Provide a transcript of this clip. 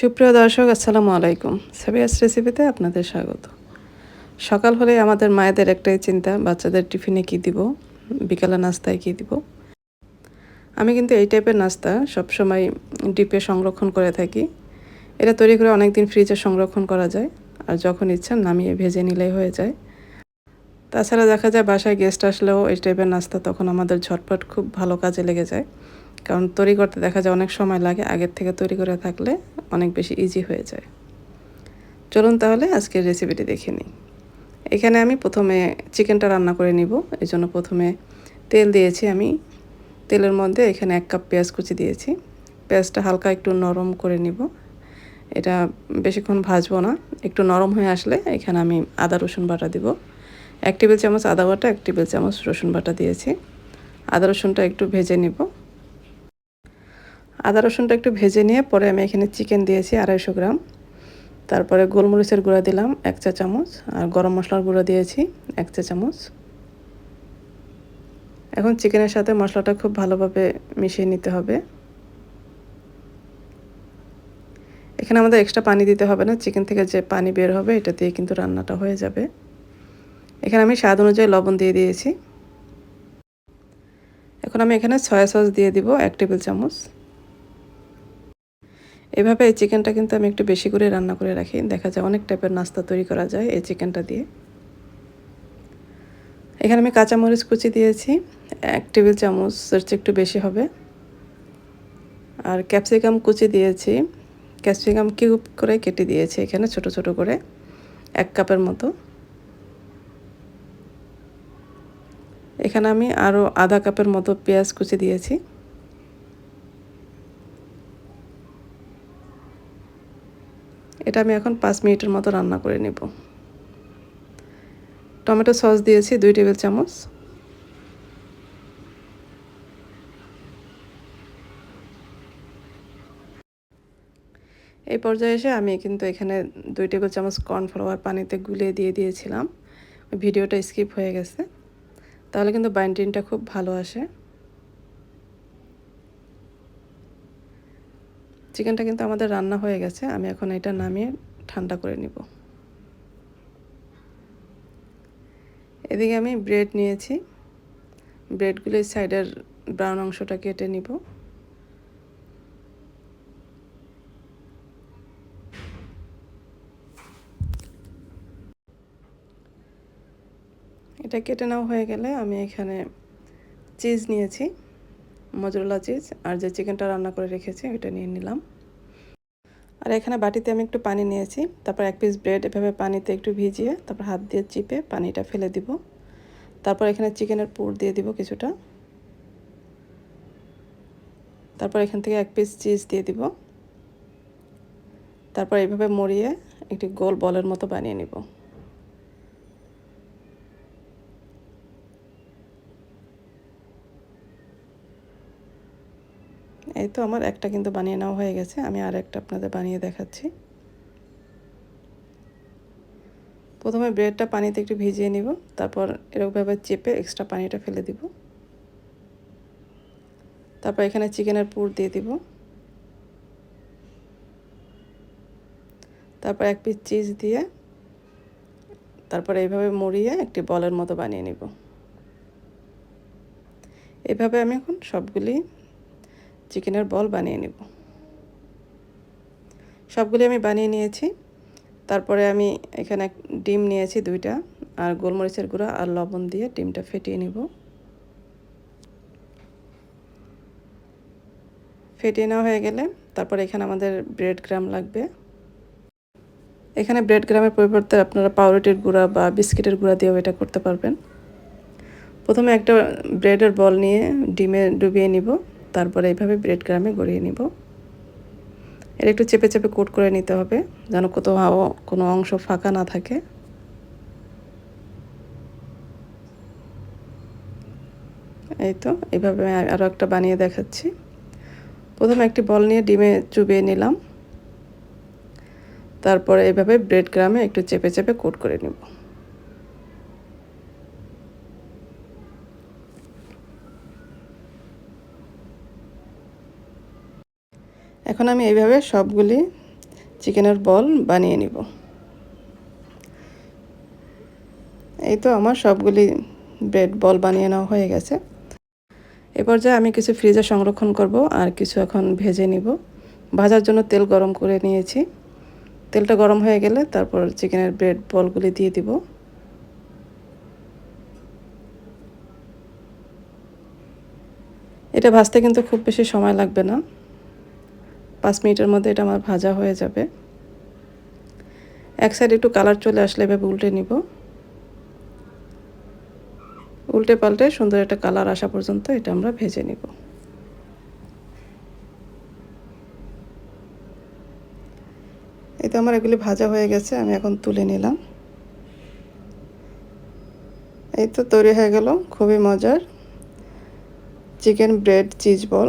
সুপ্রিয় দর্শক, আসসালামু আলাইকুম। সাবিয়াস রেসিপিতে আপনাদের স্বাগত। সকাল হলে আমাদের মায়েদের একটাই চিন্তা, বাচ্চাদের টিফিনে কি দিব, বিকালে নাস্তায় কি দিব। আমি কিন্তু এই টাইপের নাস্তা সবসময় ডিপে সংরক্ষণ করে থাকি। এটা তৈরি করে অনেক দিন ফ্রিজে সংরক্ষণ করা যায়, আর যখন ইচ্ছা নামিয়ে ভেজে নিলেই হয়ে যায়। তাছাড়া দেখা যায় বাসায় গেস্ট আসলেও এই টাইপের নাস্তা তখন আমাদের ঝটপট খুব ভালো কাজে লেগে যায়। কারণ তৈরি করতে দেখা যায় অনেক সময় লাগে, আগের থেকে তৈরি করে থাকলে অনেক বেশি ইজি হয়ে যায়। চলুন তাহলে আজকের রেসিপিটি দেখে নিই। এখানে আমি প্রথমে চিকেনটা রান্না করে নিব। এই জন্য প্রথমে তেল দিয়েছি আমি। তেলের মধ্যে এখানে এক কাপ পেঁয়াজ কুচি দিয়েছি। পেঁয়াজটা হালকা একটু নরম করে নিব। এটা বেশিক্ষণ ভাজবো না। একটু নরম হয়ে আসলে এখানে আমি আদা, রসুন বাটা দিব। এক টেবিল চামচ আদা বাটা, এক টেবিল চামচ রসুন বাটা দিয়েছি। আদা, রসুনটা একটু ভেজে নিব। আদা রসুনটা একটু ভেজে নিয়ে পরে আমি এখানে চিকেন দিয়েছি আড়াইশো গ্রাম। তারপরে গোলমরিচের গুঁড়া দিলাম এক চা চামচ আর গরম মশলার গুঁড়া দিয়েছি এক চা চামচ। এখন চিকেনের সাথে মশলাটা খুব ভালোভাবে মিশিয়ে নিতে হবে। এখানে আমাদের এক্সট্রা পানি দিতে হবে না, চিকেন থেকে যে পানি বের হবে এটা দিয়ে কিন্তু রান্নাটা হয়ে যাবে। এখানে আমি স্বাদ অনুযায়ী লবণ দিয়ে দিয়েছি। এখন আমি এখানে সয়া সস দিয়ে দিব এক টেবিল চামচ। এভাবে এই চিকেনটা কিন্তু আমি একটু বেশি করে রান্না করে রাখি। দেখা যায় অনেক টাইপের নাস্তা তৈরি করা যায় এই চিকেনটা দিয়ে। এখানে আমি কাঁচামরিচ কুচি দিয়েছি, এক টেবিল চামচের চেয়ে একটু বেশি হবে। আর ক্যাপসিকাম কুচি দিয়েছি, ক্যাপসিকাম কিউব করে কেটে দিয়েছি এখানে ছোট ছোট করে, এক কাপের মতো। এখানে আমি আরও আধা কাপের মতো পেঁয়াজ কুচি দিয়েছি। এটা আমি এখন পাঁচ মিনিটের মতো রান্না করে নেব। টমেটো সস দিয়েছি দুই টেবিল চামচ। এই পর্যায়ে এসে আমি কিন্তু এখানে দুই টেবিল চামচ কর্নফ্লাওয়ার পানিতে গুলিয়ে দিয়ে দিয়েছিলাম। ভিডিওটা স্কিপ হয়ে গেছে। তাহলে কিন্তু বাইন্ডিংটা খুব ভালো আসে। চিকেনটা কিন্তু আমাদের রান্না হয়ে গেছে, আমি এখন এটা নামিয়ে ঠান্ডা করে নিব। এদিকে আমি ব্রেড নিয়েছি ব্রেডগুলির সাইডের ব্রাউন অংশটা কেটে নিব। এটা কেটে নেওয়া হয়ে গেলে আমি এখানে চিজ নিয়েছি। মজরলা চিজ আর যে চিকেনটা রান্না করে রেখেছি ওইটা নিয়ে নিলাম। আর এখানে বাটিতে আমি একটু পানি নিয়েছি, তারপর এক পিস ব্রেড এভাবে পানিতে একটু ভিজিয়ে, তারপর হাত দিয়ে চিপে পানিটা ফেলে দিব। তারপর এখানে চিকেনের পুর দিয়ে দিব কিছুটা। তারপর এখান থেকে এক পিস চিজ দিয়ে দিব। তারপর এইভাবে মরিয়ে একটি গোল বলের মতো বানিয়ে নিব। এই তো আমার একটা কিন্তু বানিয়ে নেওয়া হয়ে গেছে, আমি আর একটা আপনাদের বানিয়ে দেখাচ্ছি। প্রথমে ব্রেডটা পানিতে একটু ভিজিয়ে নিব, তারপর এরকমভাবে চেপে এক্সট্রা পানিটা ফেলে দিব। তারপর এখানে চিকেনের পুর দিয়ে দিব। তারপর এক পিস চিজ দিয়ে তারপর এইভাবে মুড়িয়ে একটি বলের মতো বানিয়ে নিব। এভাবে আমি এখন সবগুলি চিকেনের বল বানিয়ে নেব। সবগুলি আমি বানিয়ে নিয়েছি। তারপরে আমি এখানে ডিম নিয়েছি দুইটা আর গোলমরিচের গুঁড়া আর লবণ দিয়ে ডিমটা ফেটিয়ে নেব। ফেটিয়ে নেওয়া হয়ে গেলে তারপরে এখানে আমাদের ব্রেড গ্রাম লাগবে। এখানে ব্রেড গ্রামের পরিবর্তে আপনারা পাউরুটির গুঁড়া বা বিস্কিটের গুঁড়া দিয়েও এটা করতে পারবেন। প্রথমে একটা ব্রেডের বল নিয়ে ডিমে ডুবিয়ে নিব। তারপরে এইভাবে ব্রেড গ্রামে গড়িয়ে নিব। এটা একটু চেপে চেপে কোট করে নিতে হবে, যেন কোথাও কোনো অংশ ফাঁকা না থাকে। এই তো এইভাবে আরও একটা বানিয়ে দেখাচ্ছি। প্রথমে একটি বল নিয়ে ডিমে চুবিয়ে নিলাম। তারপরে এইভাবে ব্রেড গ্রামে একটু চেপে চেপে কোট করে নিব। এখন আমি এইভাবে সবগুলি চিকেনের বল বানিয়ে নিব। এই তো আমার সবগুলি ব্রেড বল বানিয়ে নেওয়া হয়ে গেছে। এ পর্যায়ে আমি কিছু ফ্রিজে সংরক্ষণ করব আর কিছু এখন ভেজে নিব। ভাজার জন্য তেল গরম করে নিয়েছি। তেলটা গরম হয়ে গেলে তারপর চিকেনের ব্রেড বলগুলি দিয়ে দিব। এটা ভাজতে কিন্তু খুব বেশি সময় লাগবে না। পাঁচ মিনিটের মধ্যে এটা আমার ভাজা হয়ে যাবে। এক সাইড একটু কালার চলে আসলে এভাবে উল্টে নিব। উল্টে পাল্টে সুন্দর একটা কালার আসা পর্যন্ত এটা আমরা ভেজে নিব। এই তো আমার এগুলি ভাজা হয়ে গেছে, আমি এখন তুলে নিলাম। এই তো তৈরি হয়ে গেল, খুবই মজার। চিকেন ব্রেড চিজ বল